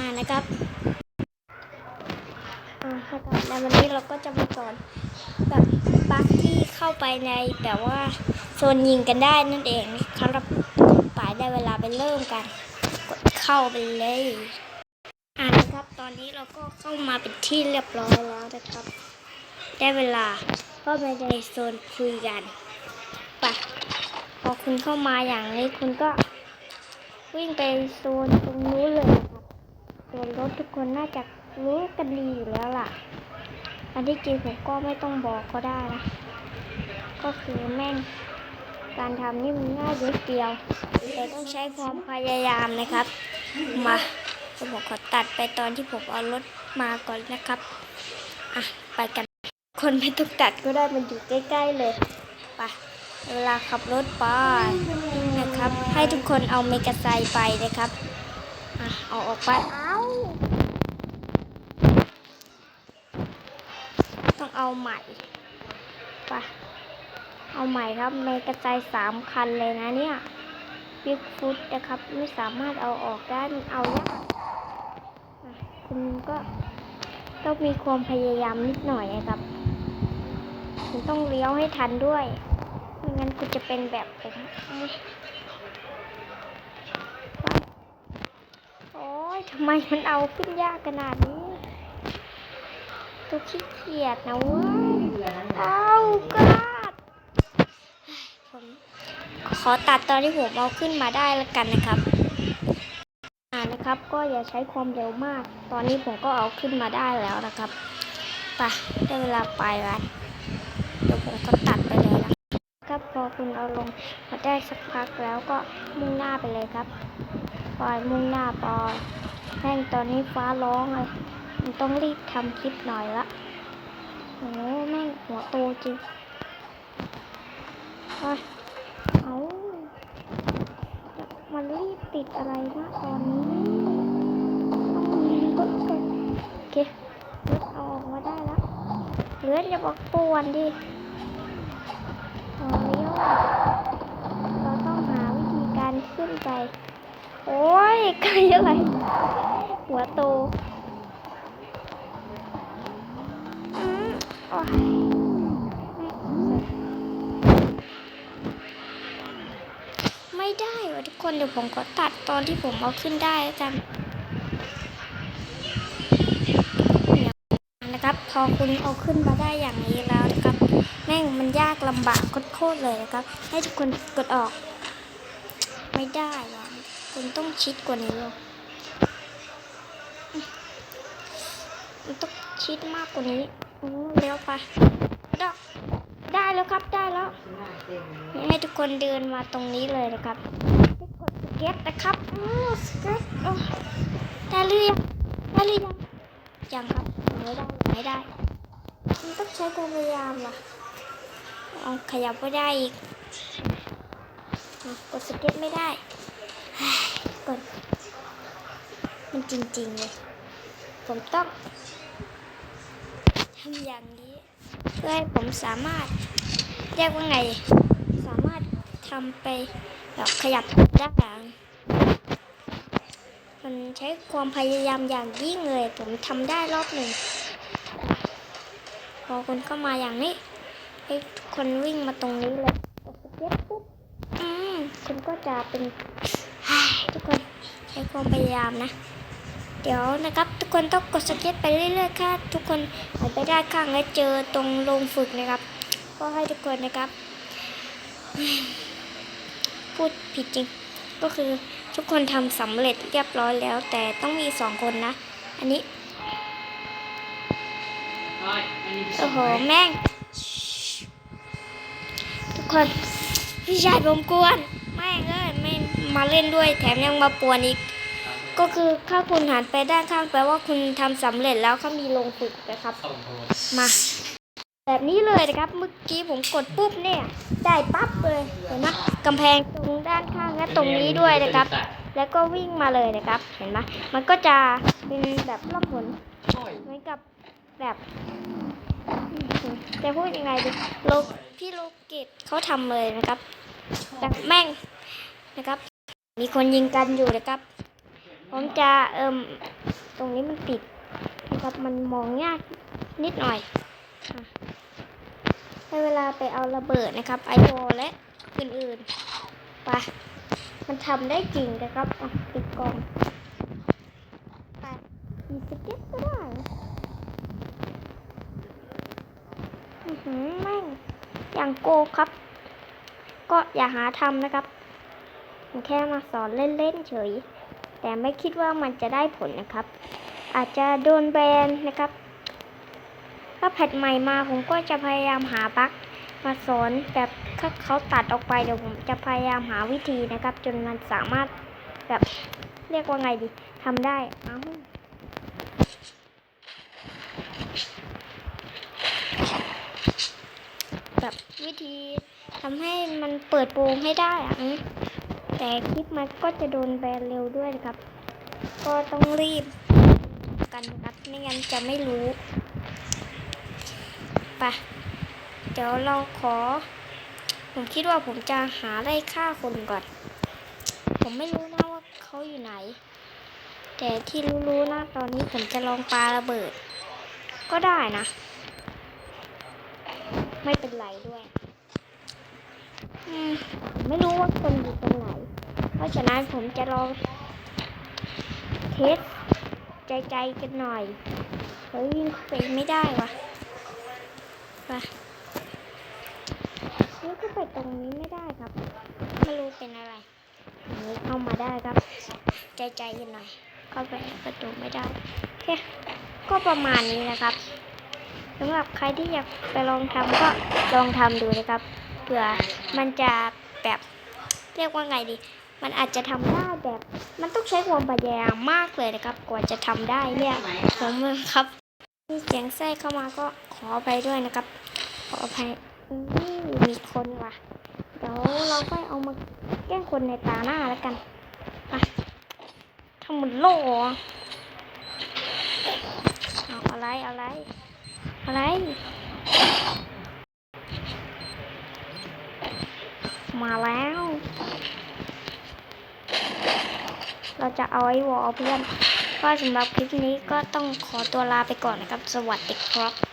อ่านะครับอ่าครับในวันนี้เราก็จะมาสอนแบบบัคที่เข้าไปในแบบว่าโซนยิงกันได้นั่นเองครับป่ายได้เวลาไปเริ่มกัน กดเข้าไปเลยอ่านะครับ ตอนนี้เราก็เข้ามาเป็นที่เรียบร้อยแล้วนะครับ ได้เวลาเข้าไปในโซนคุยกันไปพอคุณเข้ามาอย่างนี้คุณก็วิ่งไปโซนตรงนู้นเลย ครับโซนรถทุกคนน่าจะรู้กันดีอยู่แล้วล่ะ อันที่จริงผมก็ไม่ต้องบอกก็ได้นะ ก็คือแม่งการทำนี่มันง่ายนิดเดียวแต่ต้องใช้ความพยายามนะครับ มาผมขอตัดไปตอนที่ผมเอารถมาก่อนนะครับ อะ ไปกัน คนไม่ต้องตัดก็ได้มันอยู่ใกล้ ๆ เลย ไป เวลาขับรถไปนะครับ ให้ทุกคนเอาเมกะไซไปนะครับ อะ เอาออกไป เอาใหม่ไปเอาใหม่ครับเมกระไซสามคันเลยนะเนี่ยบิ๊กฟุตนะครับ ไม่สามารถเอาออกได้มันเอายากคุณก็ต้องมีความพยายามนิดหน่อยนะครับคุณต้องเลี้ยวให้ทันด้วยไม่งั้นคุณจะเป็นแบบผมโอ้ยทำไมมันเอาขึ้นยากขนาดนี้ ตัวขี้เกียจนะเว้ยเอากาดผมขอตัดตอนที่ผมเอาขึ้นมาได้แล้วกันนะครับอ่านะครับ ก็อย่าใช้ความเร็วมาก ตอนนี้ผมก็เอาขึ้นมาได้แล้วนะครับไปได้เวลาไปแล้วเดี๋ยวผมก็ตัดไปเลยนะครับพอคุณเอาลงมาได้สักพักแล้วก็มุ่งหน้าไปเลยครับปล่อยมุ่งหน้าปล่อยแม่งตอนนี้ฟ้าร้องเลย มันต้องรีบทำคลิปหน่อยละโอ้แม่งหัวโตจริงไปเอามันรีบติดอะไรนะตอนนี้ต้องกดโอเคเอาออกมาได้แล้วเหลืออย่าบอกปวนดิเราเลี้ยเราต้องหาวิธีการขึ้นไป โอ้ยไกลอะไร หัวโต ไม่ได้วะทุกคนเดี๋ยวผมขอตัดตอนที่ผมเอาขึ้นได้แล้วกันนะครับ พอคุณเอาขึ้นมาได้อย่างนี้แล้วนะครับ แม่งมันยากลำบากโคตรเลยนะครับ ให้ทุกคนกดออก ไม่ได้หรอกคุณต้องชิดกว่านี้เลยมันต้องชิดมากกว่านี้ เร็วไปดอกได้แล้วครับได้แล้วให้ทุกคนเดินมาตรงนี้เลยนะครับไปกดสเก็ตนะครับอือสเก็ตโอ้ได้หรือยังได้หรือยังยังครับไม่ได้ไม่ได้มันต้องใช้ความพยายามว่ะเอาขยับไม่ได้อีกกดสเก็ตไม่ได้เฮ้ยกดมันจริงๆเลยผมต้อง อย่างนี้ เพื่อให้ผมสามารถเรียกว่าไง สามารถทำไปแบบขยับได้มันใช้ความพยายามอย่างยิ่งเลย ผมทำได้รอบหนึ่ง พอคุณเข้ามาอย่างนี้ให้คนวิ่งมาตรงนี้เลยกดสเก็ตปุ๊บอืมคุณก็จะเป็นทุกคนใช้ความพยายามนะ เดี๋ยวนะครับ ทุกคนต้องกดสเก็ตไปเรื่อยๆค่ะทุกคนหันไปด้านข้างแล้วเจอตรงโรงฝึกนะครับ ก็ให้ทุกคนนะครับ พูดผิดจริง ก็คือทุกคนทำสำเร็จเรียบร้อยแล้ว แต่ต้องมีสองคนนะ อันนี้โอ้โหแม่ง ทุกคนพี่ชายผมกวนแม่งเอ้ยไม่มาเล่นด้วยแถมยังมาปวนอีก ก็คือถ้าคุณหันไปด้านข้างแปลว่าคุณทำสำเร็จแล้วเขามีลงฝึกนะครับ มา แบบนี้เลยนะครับ เมื่อกี้ผมกดปุ๊บเนี่ยได้ปั๊บเลยเห็นไหมกำแพงตรงด้านข้างและตรงนี้ด้วยนะครับ แล้วก็วิ่งมาเลยนะครับ เห็นไหมมันก็จะเป็นแบบล่องหนเหมือนกับแบบจะพูดยังไงดีโลพี่โลเกตเขาทำเลยนะครับแต่แม่งนะครับ มีคนยิงกันอยู่นะครับ ผมจะเอิมตรงนี้มันติดนะครับมันมองยากนิดหน่อยให้เวลาไปเอาระเบิดนะครับไอวอและอื่นๆไปมันทำได้จริงนะครับปิดกล่องไปมีสเก็ตก็ได้อือหือแม่งอย่างโกครับ ก็อย่าหาทำนะครับผมแค่มาสอนเล่น ๆ เฉย แต่ไม่คิดว่ามันจะได้ผลนะครับ อาจจะโดนแบนนะครับ ถ้าแพทใหม่มาผมก็จะพยายามหาบั๊กมาสอนแบบถ้าเขาตัดออกไปเดี๋ยวผมจะพยายามหาวิธีนะครับ จนมันสามารถแบบเรียกว่าไงดีทำได้เอ้าแบบวิธีทำให้มันเปิดโปงให้ได้อะ แต่คลิปมันก็จะโดนแบนเร็วด้วยนะครับ ก็ต้องรีบกันนะครับไม่งั้นจะไม่รู้ไปะเดี๋ยวเราขอ ผมคิดว่าผมจะหาไล่ฆ่าคนก่อน ผมไม่รู้นะว่าเขาอยู่ไหน แต่ที่รู้ๆนะตอนนี้ผมจะลองปาระเบิด ก็ได้นะ ไม่เป็นไรด้วยอืมไม่รู้ว่าคนอยู่ตรงไหน เพราะฉะนั้นผมจะลองเทสใจใจกันหน่อยเฮ้ยวิ่งเข้าไปไม่ได้วะไปนี่ก็ไปตรงนี้ไม่ได้ครับ ไม่รู้เป็นอะไรนี้เข้ามาได้ครับ ใจใจกันหน่อยเข้าไปประตูไม่ได้โอเคก็ประมาณนี้นะครับสำหรับใครที่อยากไปลองทำก็ลองทำดูนะครับเผื่อมันจะแบบเรียกว่าไงดี มันอาจจะทำได้แบบ มันต้องใช้ความพยายามมากเลยนะครับ กว่าจะทำได้เนี่ยผมครับมีเสียงไส้เข้ามาก็ขอไปด้วยนะครับ ขออภัยอืมมีคนว่ะ เดี๋ยวเราค่อยเอามาแกล้งคนในตาหน้าแล้วกันไปทำเหมือนโล่อเอาอะไรอะไรอะไรมาแล้ว เราจะเอาไอ้วอลเพื่อนก็สำหรับคลิปนี้ก็ต้องขอตัวลาไปก่อนนะครับ สวัสดีครับ